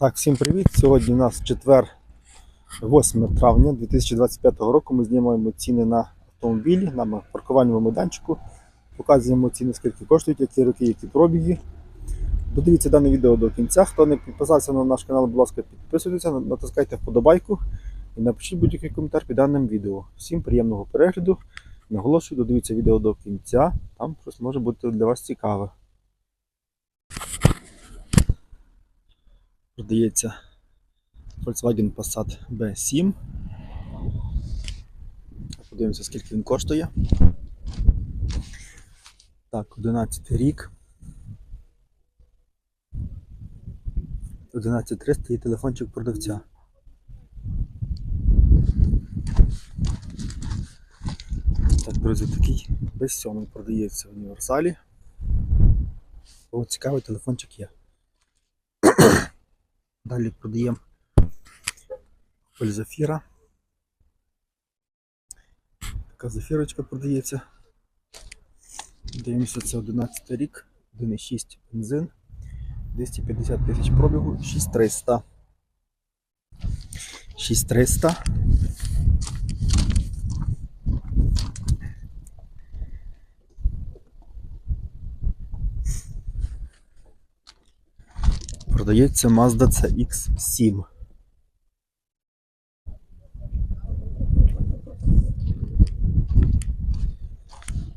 Так, всім привіт! Сьогодні у нас четвер, 8 травня 2025 року. Ми знімаємо ціни на автомобілі на паркувальному майданчику. Показуємо ціни, скільки коштують, які роки, які пробіги. Додивіться дане відео до кінця. Хто не підписався на наш канал, будь ласка, підписуйтеся, натискайте вподобайку і напишіть будь-який коментар під даним відео. Всім приємного перегляду. Наголошую, додивіться відео до кінця, там щось може бути для вас цікаве. Продається Volkswagen Passat B7. Подивимося, скільки він коштує. Так, 11 рік. 11300 і телефончик продавця. Так, друзі, такий B7 продається в універсалі. О, цікавий телефончик є. Далі продаємо пользофіра. Така зафірочка продається. Дивимося, це 11 рік, 1,6 бензин, 250 тисяч пробігу, 6300. 6300. Продається Mazda CX7.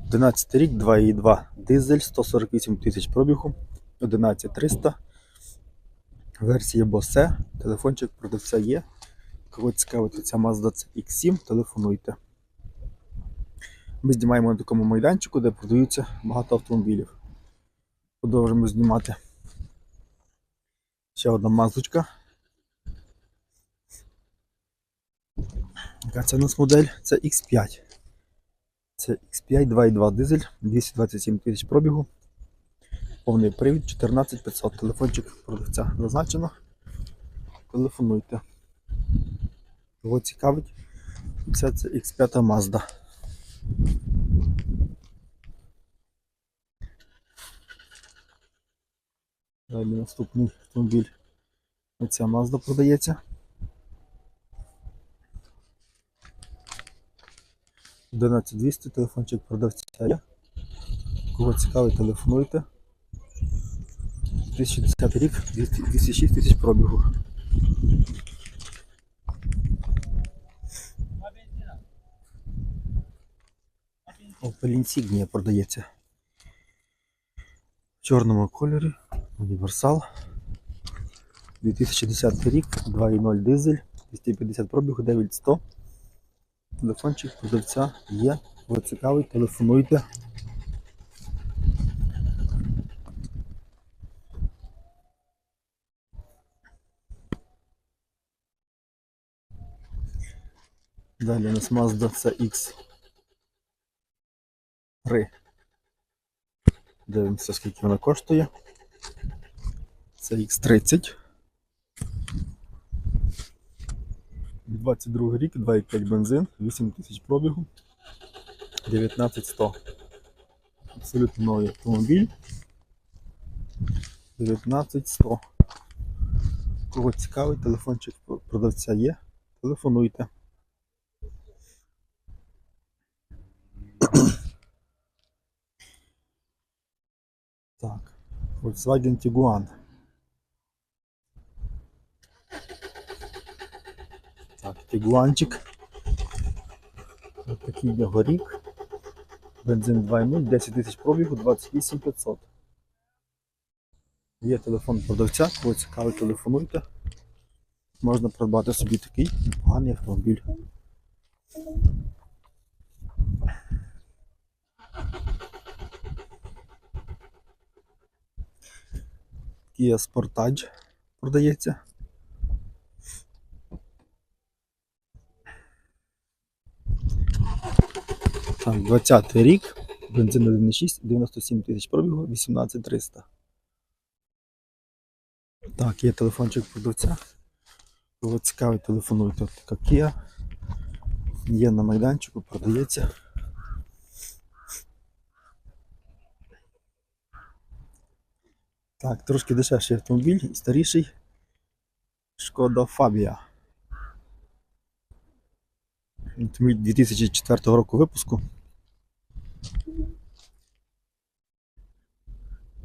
Одинадцятий рік, 2,2 дизель, 148 тисяч пробігу, 11300. Версія Bose. Телефончик продавця є. Кого цікавить ця Mazda CX7, телефонуйте. Ми знімаємо на такому майданчику, де продаються багато автомобілів. Продовжимо знімати. Ще одна мазочка. Яка це у нас модель? Це X5. Це X5 2.2 дизель, 227 тисяч пробігу. Повний привід 14500. Телефончик продавця зазначено. Телефонуйте. Кого цікавить? Це, це X5 Mazda. Далі наступний автомобіль. Оця Mazda продається. Одинадцять 200, телефончик продавця є. Кого цікавий, телефонуйте. 2010 рік, 206 тисяч пробігу. Opel Insignia продається. В чорному кольорі. Універсал. 2010 рік, 2.0 дизель, 250 пробігу, 9100. Телефончик продавця є. Ви цікавий, телефонуйте. Далі у нас Mazda CX 3. Дивимося, скільки вона коштує. CX30. 22 рік, 2,5 бензин, 8 тисяч пробігу, 19100. Абсолютно новий автомобіль. 19100. Кого цікавий, телефончик продавця є. Телефонуйте. Так, Volkswagen Tiguan. Так, Ось такий в нього рік. Бензин 2.0, 10 тисяч пробігу, 28 500. Є телефон продавця, кого цікавий, телефонуйте. Можна придбати собі такий непоганий автомобіль. Kia Sportage продається. Так, 20-й рік, бензин 1.6, 97 тисяч пробігу, 18300. Так, є телефончик продавця. Кого цікавий, телефонуйте. Така Kia. Є на майданчику, продається. Так, трошки дешевший автомобіль, старіший. Шкода Фабія. Автомобіль 2004 року випуску.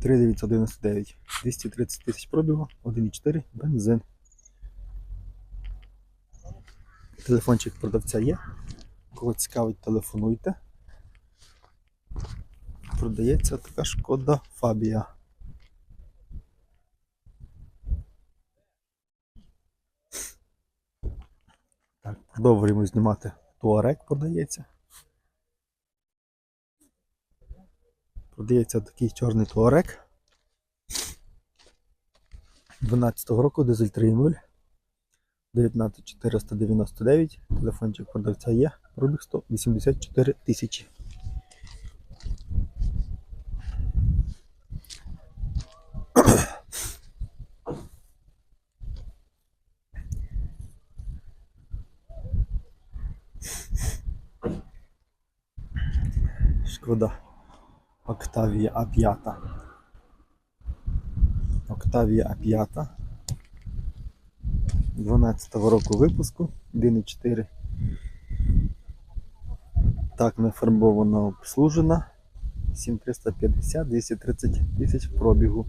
3999. 230 тисяч пробігу, 1,4 бензин. Телефончик продавця є. Кого цікавить, телефонуйте. Продається така шкода Фабія. Так, продовжуємо знімати Туарек продається. Продається такий чорний Туарек. 12 року, дизель 3.0. 19499. Телефончик продавця є. Пробіг 184 тисячі. Шкода. Октавія А5. Октавія А5. 12 року випуску 1.4. Так, нефарбована обслужена. 7350, 230 тисяч пробігу.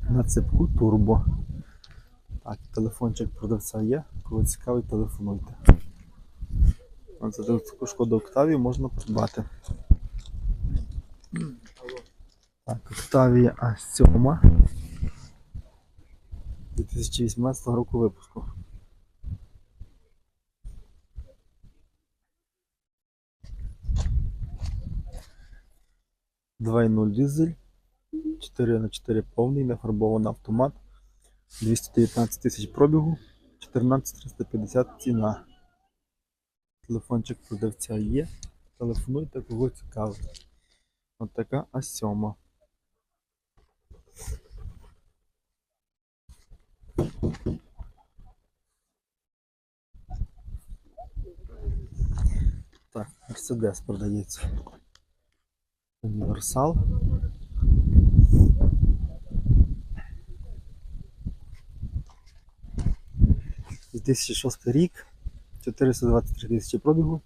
На цепку турбо. Так, телефончик продавця є. Кого цікавий, телефонуйте. За таку шкоду Октавію можна придбати. Так, Октавія А7. 2018 року випуску. Два дизель, 4 на 4 повний, нефарбований автомат, 219 тисяч пробігу, 14350 ціна. Телефончик продавця є. Телефонуйте, кого цікавить. От така А7. Так, Мерседес продається. Універсал. З 2006 рік, 423 тисячі пробігу,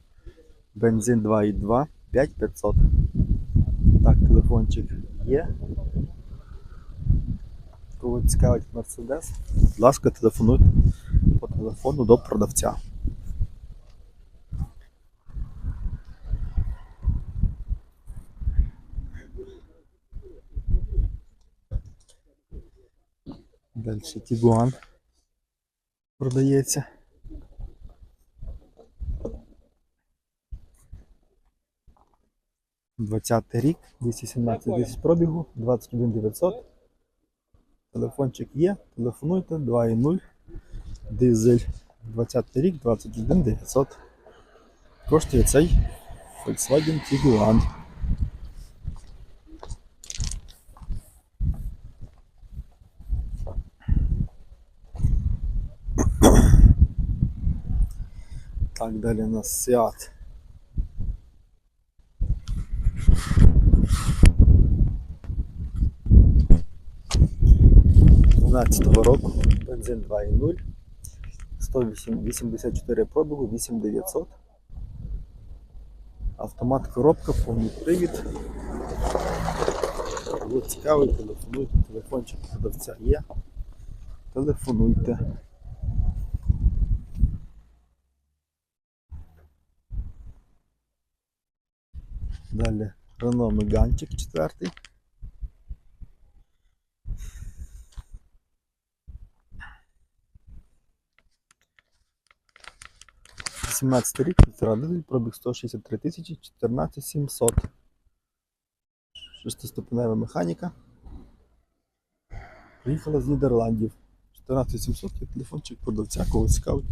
бензин 2,2, 5500. Так, телефончик є. Кого цікавить Мерседес, будь ласка, телефонуйте по телефону до продавця. Далі Тігуан продається. Двадцятий рік, 217 тисяч пробігу, 21 900. Телефончик є, телефонуйте 2.0. Дизель 20 рік, 21 900. Коштує цей Volkswagen Tiguan. Так, далі у нас Seat. Го року, бензин 2.0, 184 пробігу, 8900. Автомат коробка, повний привід. Було цікавий, телефонуйте, телефончик продавця є. Телефонуйте. Далі Renault Megane 4. 17 рік, півтора пробіг 163 тисячі, 14 700. Шестиступенева механіка. Приїхала з Нідерландів. 14 700 є телефончик продавця, кого цікавить.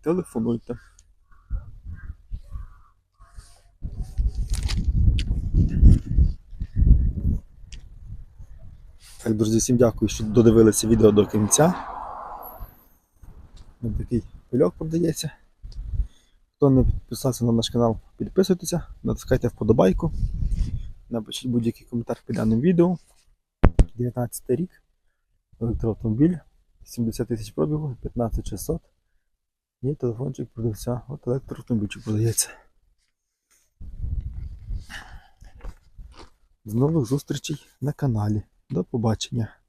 Телефонуйте. Так, друзі, всім дякую, що додивилися відео до кінця. Ось такий пильок продається. Хто не підписався на наш канал, підписуйтеся, натискайте вподобайку. Напишіть будь-який коментар під даним відео. 19 рік. Електроавтомобіль, 70 тисяч пробігу, 15600. І телефончик продавця. От електроавтомобільчик продається. З нових зустрічей на каналі. До побачення!